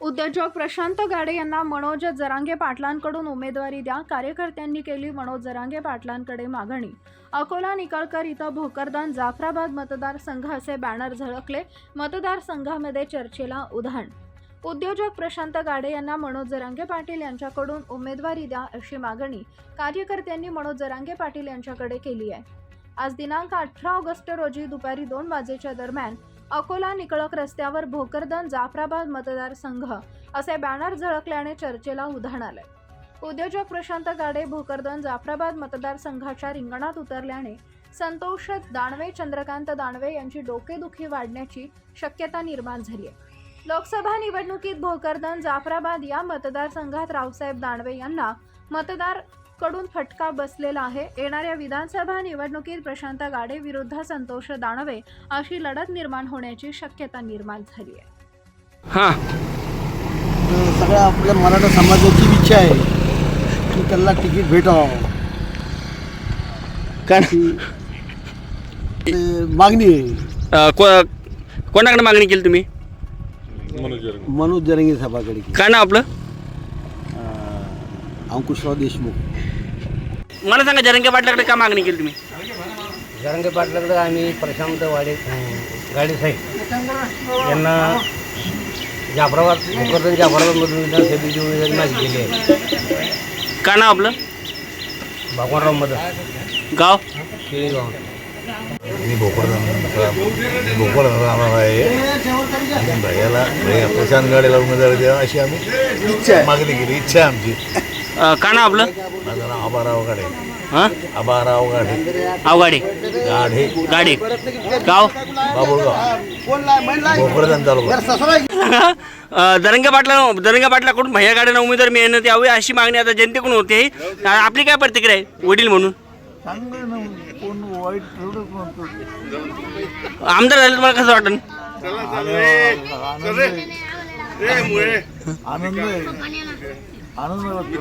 उद्योजक प्रशांत गाडे यांना मनोज जरांगे पाटलांकडून उमेदवारी द्या. कार्यकर्त्यांनी केली मनोज जरांगे पाटलांकडे मागणी. अकोला निकळकर इथं भोकरदान जाफराबाद मतदारसंघ असे बॅनर झळकले. मतदारसंघामध्ये चर्चेला उधाण. उद्योजक प्रशांत गाडे यांना मनोज जरांगे पाटील यांच्याकडून उमेदवारी द्या अशी मागणी कार्यकर्त्यांनी मनोज जरांगे पाटील यांच्याकडे केली आहे. आज दिनांक अठरा ऑगस्ट रोजी दुपारी दोन वाजेच्या दरम्यान अकोला निकळक रस्त्यावर भोकरदन जाफराबाद मतदारसंघ असे बॅनर झळकल्याने चर्चेला उधाण आलंय. उद्योजक प्रशांत गाडे भोकरदन जाफराबाद मतदारसंघाच्या रिंगणात उतरल्याने संतोष दानवे चंद्रकांत दानवे यांची डोकेदुखी वाढण्याची शक्यता निर्माण झाली आहे. लोकसभा निवडणुकीत भोकरदन जाफराबाद या मतदारसंघात रावसाहेब दानवे यांना मतदार कडून फटका बसलेला आहे. येणाऱ्या विधानसभा निवडणुकीत प्रशांत गाडे विरुद्ध संतोष दानवे अशी लढत निर्माण होण्याची शक्यता निर्माण झाली आहे. हां. सगळ्या आपल्या मराठा समाजाची इच्छा आहे की त्यांना तिकीट भेटावं. ते मागणी आहे. अ, को कोणाकडे मागणी केली तुम्ही? मनोज जरंगे साहेबाकडे की काय नाव आपलं? अंकुशराव देशमुख. मला सांगा जरंगे पाटलाकडे का मागणी केली तुम्ही? जरंगे पाटलाकडे आम्ही प्रशांत वाडे गाडे साहेब. यांना जाफराबाद भोकरदन जाफराबादमधून विधानसभेची उमेदवारी माझी केली आहे. काय नाव आपलं? भगवानराव मदन. गाव? केळीगाव. मी भोकरदन राहणार आहे. आणि भैयाला भैया प्रशांत गाडीला उमेदवारी द्यावा अशी आम्ही मागणी केली इच्छा आमची. अ, काय नाव आपलं? माझं नाव आबाराव गाडे. हां? आबाराव गाडे. अवगाडे गाडी. गाव? बाबुळगाव. भोकरदन तालुका. अ, जरंगे पाटला जरंगे पाटलाकडून भैया गाड्यांना उमेदवार मिळण्यात यावे अशी मागणी आता जनतेकडून होते. आपली काय प्रतिक्रिया आहे? वडील म्हणून. आमदार झाले तुम्हाला कसं वाटतं आनंद आहे आनंद वाटतो.